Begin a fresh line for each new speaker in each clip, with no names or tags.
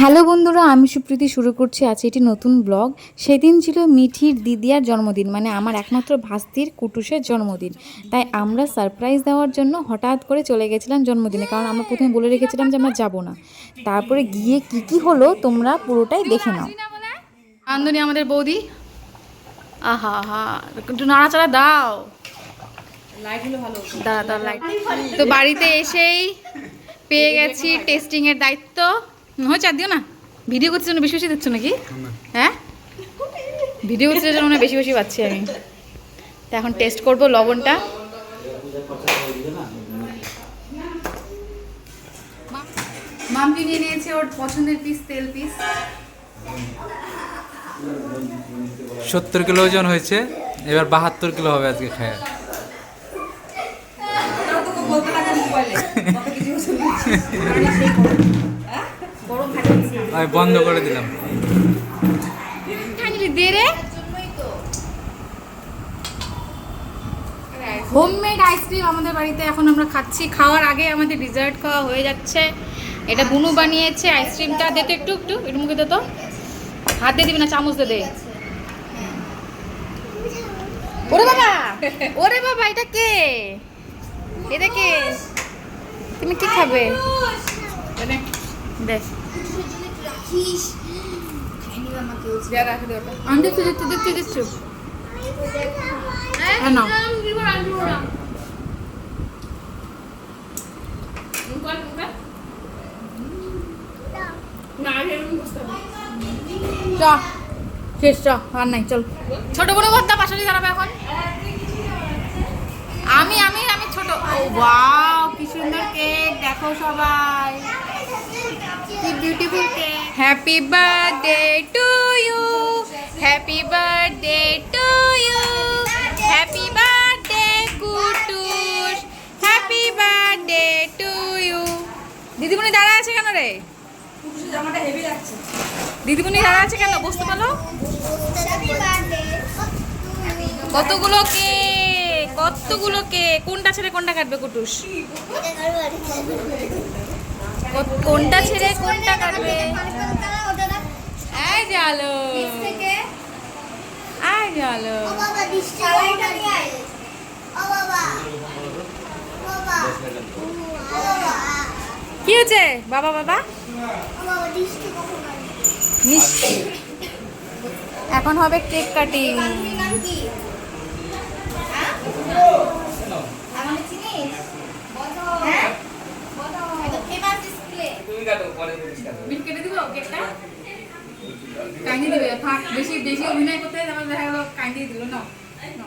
Hello বন্ধুরা আমি সুপ্রীতি শুরু করছি আজ এটি নতুন ব্লগ। সেদিন ছিল মিঠির দিদিয়ার জন্মদিন মানে আমার একমাত্র ভাস্তির কুটুসের জন্মদিন। তাই আমরা সারপ্রাইজ দেওয়ার জন্য হঠাৎ করে চলে গেছিলাম জন্মদিনে কারণ আমরা প্রথমে বলে রেখেছিলাম যে আমরা যাব না। তারপরে গিয়ে কি কি হলো তোমরা পুরোটাই দেখে নাও।
আন্দনি আমাদের বৌদি। আহা হা একটু নাড়াচাড়া দাও। লাইটগুলো ভালো দাও দাও লাইট তো বাড়িতে এসেই পেয়ে গেছি টেস্টিংয়ের দায়িত্ব। হয়েছে আর দিও না। ভিডিও করতে জন্য বেশি বেশি দিচ্ছ নাকি? হ্যাঁ? ভিডিও করতে জন্য মনে বেশি বেশি পাচ্ছি আমি। তা এখন টেস্ট করব লবণটা। মামকি নিয়ে নিয়েছে ওর পছন্দের পিস তেল পিস
সত্তর কিলো ওজন হয়েছে এবার বাহাত্তর কিলো হবে আজকে খায়। আমি বন্ধ করে দিলাম।
হোমমেড আইসক্রিম আমাদের বাড়িতে এখন আমরা খাচ্ছি। খাওয়ার আগে আমাদের ডিজার্ট খাওয়া হয়ে যাচ্ছে। এটা বুনু বানিয়েছে আইসক্রিমটা দে তো একটু একটু একটু মুখে দে তো। হাত দিয়ে দিবি না চামচ দে দে। ওরে বাবা! ওরে বাবা এটা কে? এটা কে তুমি কি খাবে? দেখ আমি দেখছি দেখছি দেখছি দেখছি হ্যাঁ চ শেষ চ আর নাই চল ছোট বড় ভর্তা পাশালি দাঁড়াবে এখন আমি আমি ছোট ও ওয়াও কি সুন্দর কেক দেখো সবাই। কি beautiful cake happy birthday to you happy birthday to you happy birthday Kutus happy birthday to you দিদিমণি দাঁড়া আছে কেন রে? দিদিমণি দাঁড়া আছে কেন? বসতে পারো কতগুলো কেক কতগুলো কেক কোনটা ছেড়ে কোনটা কাটবে কুটুস? কোনটা ছেড়ে কোনটা কাটবে? এই জালো আয়। জালো কি হয়েছে বাবা বাবা? এখন হবে কেক কাটিং।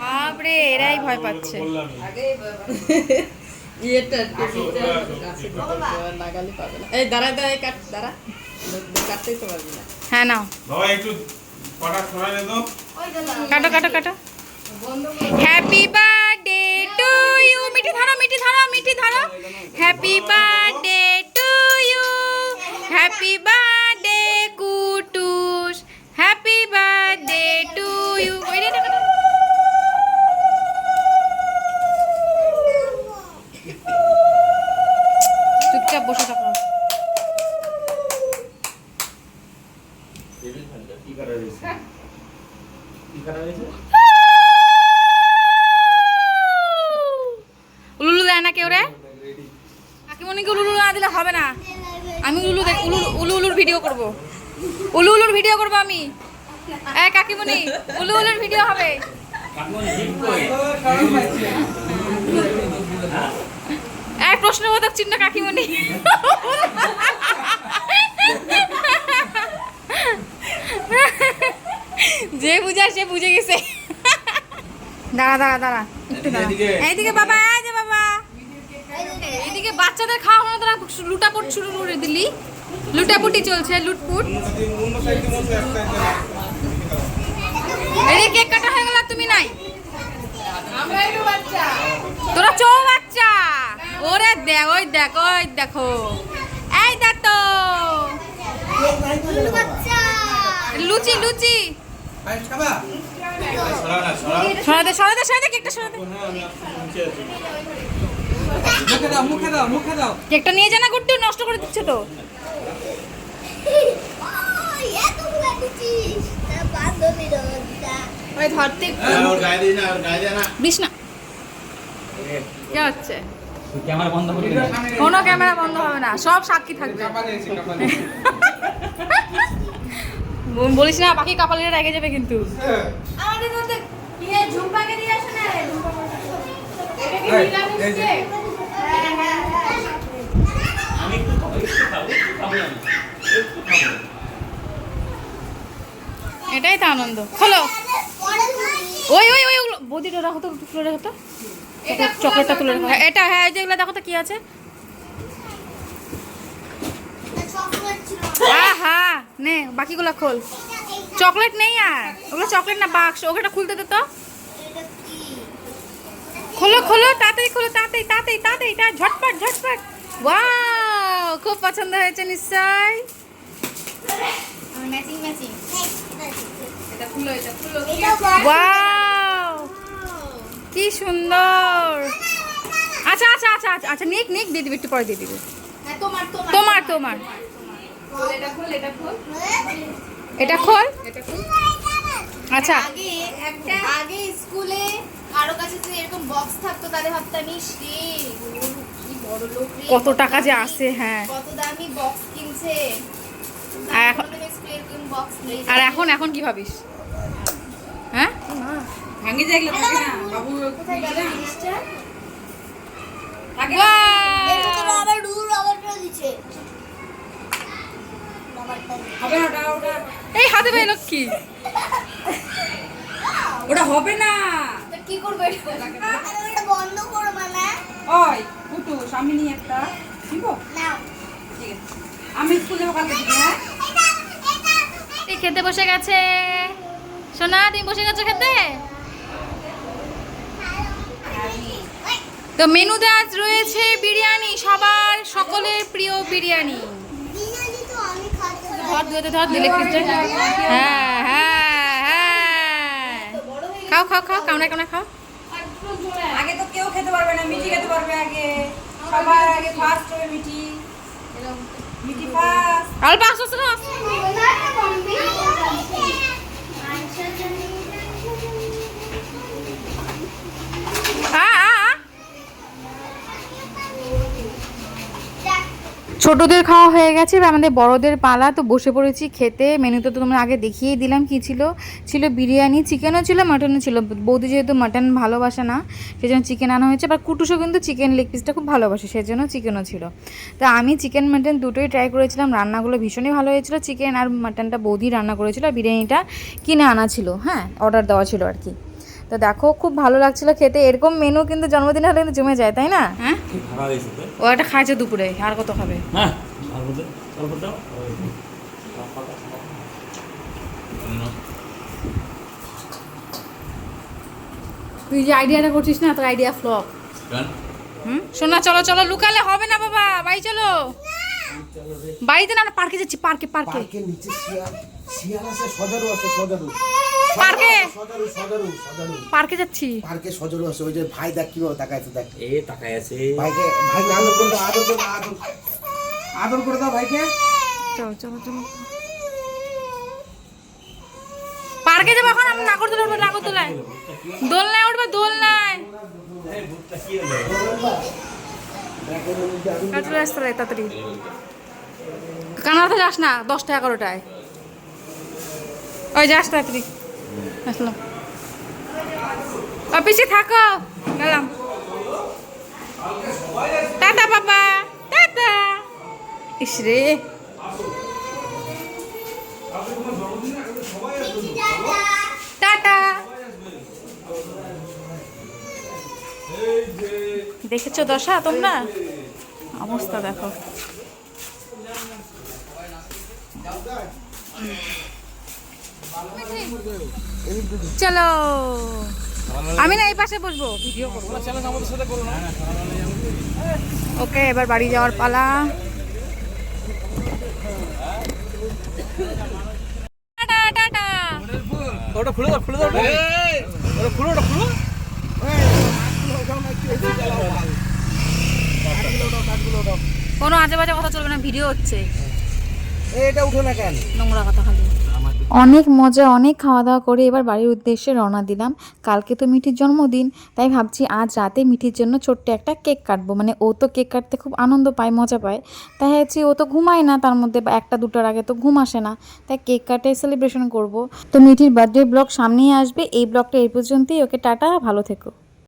বাপরে এরাই ভয় পাচ্ছে।
এই দাঁড়া দাঁড়ায় কাট দাঁড়া। কাটতেই তো পারবি না।
হ্যাঁ নাও।
একটু কটা
কাটো কাটো কাটো। হ্যাপি টু ইউ মিঠি ধরো মিঠি ধরো মিঠি ধরো happy birthday to you happy birthday Kutus happy birthday to না কেউ রে? কাকিমণিকে উলুলু না দিলে হবে না। আমি দেখ উলু উলু উলুর ভিডিও করব। উলু উলুর ভিডিও করব আমি। এই কাকিমণি উলু উলুর ভিডিও হবে। এক প্রশ্নবোধক চিহ্ন কাকিমণি যে বুঝার সে বুঝে গেছে। দাঁড়া দাঁড়া দাঁড়া, একটু দাঁড়া। এইদিকে বাবা। বাচ্চাদের খাওয়া হলো তোরা লুটাপুট শুরু করে দিলি। লুটাপুটি চলছে, লুটপুট। এই কেক কাটা হয়ে গেল তুমি নাই? তোরা চৌ বাচ্চা। ওরে দেখ, ওই দেখ, ওই দেখো। এই দেখ তো। লুচি লুচি। সরাতে সরাতে সরাতে কেকটা সরাতে
মুখে দাও মুখে দাও মুখে দাও।
কেকটা নিয়ে জানা করতে নষ্ট করে দিচ্ছ তো। ওই
না
ক্যামেরা বন্ধ
কোনো ক্যামেরা বন্ধ হবে না সব সাক্ষী থাকবে। বলিস না বাকি কাপালিরা রেগে যাবে কিন্তু। হ্যাঁ।
আমাদের মধ্যে ইয়ে, ঝুম্পাকে আসে না
এটাই তো আনন্দ। খোলো। ওই ওই ওই বৌদিটা রাখো তো তুলে রাখো তো। চকলেটটা তুলে রাখো। হ্যাঁ, এটা হ্যাঁ যেগুলো দেখো তো কি আছে? আহা! নে বাকিগুলো খোল। চকলেট নেই আর। ওগুলো চকলেট না বাক্স। ওটা খুলতে দে তো। খোলো খোলো তাড়াতাড়ি খোলো তাড়াতাড়ি তাড়াতাড়ি তা ঝটপট ঝটপট। ওয়াও! খুব পছন্দ হয়েছে নিশ্চয়? কি সুন্দর। আচ্ছা আচ্ছা আচ্ছা আচ্ছা আচ্ছা নিক নিক দিয়ে দিবি একটু পরে দিয়ে দিবি।
হ্যাঁ তোমার তোমার। এটা খোল
আচ্ছা
আগে আগে স্কুলে কারও কাছে এরকম বক্স থাকতো তাহলে ভাবতাম ইস
কত টাকা যে আসে হ্যাঁ।
কত দামি বক্স কিনছে।
আর এখন-
স্কুলে এরকম বক্স নেই।
আর এখন এখন কি ভাবিস? হ্যাঁ?
ভাঙি থাকে না। বাবু
কোথায় গেল জিনিসটা! আবার রুল দিচ্ছে।
ওটা
এই হাতে পেল কি?
ওটা হবে না।
তো কি করবে? এটা বন্ধ করো
ওই নিয়ে একটা দিব? ঠিক আছে। আমি স্কুল কালকে হ্যাঁ?
খেতে বসে গেছে। সোনা তুমি বসে গেছো খেতে? তো মেনুতে আজ রয়েছে বিরিয়ানি সবার সকলের প্রিয় বিরিয়ানি।
বিরিয়ানি তো আমি খাচ্ছি
ধর দুয়াতে ধর দিলে হ্যাঁ হ্যাঁ হ্যাঁ। খাও খাও খাও কামড়া কামড়া খাও।
খেতে পারবে না মিঠি খেতে পারবে আগে। সবার আগে ফার্স্ট হবে মিঠি। মিঠি ফার্স্ট
অল্প আসো আসো আসো। আ, আ, আ। ছোটদের খাওয়া হয়ে গেছে, এবার আমাদের বড়দের পালা। তো বসে পড়েছি খেতে। মেনুতে তো তোমরা আগে দেখিয়েই দিলাম কি ছিল। ছিল বিরিয়ানি, চিকেনও ছিল, মাটনও ছিল। বৌদি যেহেতু মাটন ভালোবাসে না সেই জন্য চিকেন আনা হয়েছে। আবার কুটুসও কিন্তু চিকেন লেগ পিসটা খুব ভালোবাসে সেই জন্য চিকেনও ছিল। তো আমি চিকেন, মাটন দুটোই ট্রাই করেছিলাম। রান্নাগুলো ভীষণই ভালো হয়েছিল। চিকেন আর মাটনটা বৌদি রান্না করেছিল, আর বিরিয়ানিটা কিনে আনা ছিল। হ্যাঁ অর্ডার দেওয়া ছিল আর কি। তো দেখো খুব ভালো লাগছিল খেতে। এরকম মেনু কিন্তু জন্মদিন হলে কিন্তু জমে যায় তাই না? হ্যাঁ?
ভাড়া হয়েছে তো
ও একটা খাইছে দুপুরে আর কত খাবে?
হ্যাঁ
তুই যে আইডিয়াটা করছিস না তোর আইডিয়া ফ্লপ হুম? শোনা চলো চলো লুকালে হবে না বাবা বাড়ি চলো। বাড়িতে না পার্কে যাচ্ছি পার্কে পার্কে
পার্কের নিচে শিয়াল আছে সজারু আছে সজারু।
পার্কে?
সজারু সজারু সজারু
পার্কে যাচ্ছি।
পার্কে সজারু আছে ওই যে ভাই দেখ কীভাবে তাকাইছে দেখ।
এ তাকায় আছে।
ভাইকে ভাইকে আদর করে দাও আদর করে দাও আদর। আদর করে দাও ভাইকে।
চলো চলো চলো। পার্কে যাব এখন আমি নাগরদোলা উঠবো নাগরদোলায় দোলনায় উঠবে দোলনায় তাড়াতাড়ি। কানাডা যাস না দশটা এগারোটায় ওই যাস তাড়াতাড়ি আসলাম অফিসে থাকো। গেলাম। টাটা বাবা টাটা। ইস রে। টাটা। দেখেছ দশা তোমরা? অবস্থা দেখো। চলো। আমি না এই পাশে বসবো। ওকে এবার বাড়ি যাওয়ার পালা।
ওটা খুলে দাও খুলে দাও ওটা। ওটা খুলো ওটা খুলো।
কোনো আজে বাজে কথা চলবে না ভিডিও হচ্ছে।
এ, এটা উঠো না কেন?
নোংরা কথা খালি।
অনেক মজা, অনেক খাওয়া দাওয়া করে এবার বাড়ির উদ্দেশ্যে রওনা দিলাম। কালকে তো মিঠির জন্মদিন, তাই ভাবছি আজ রাতে মিঠির জন্য ছোট্ট একটা কেক কাটবো। মানে ও তো কেক কাটতে খুব আনন্দ পায়, মজা পায়। তাই ভাবছি ও তো ঘুমায় না, তার মধ্যে একটা দুটোর আগে তো ঘুম আসে না। তাই কেক কাটে সেলিব্রেশন করব। তো মিঠির বার্থডে ব্লগ সামনেই আসবে। এই ব্লগটা এই পর্যন্তই। ওকে টাটা, ভালো থেকো।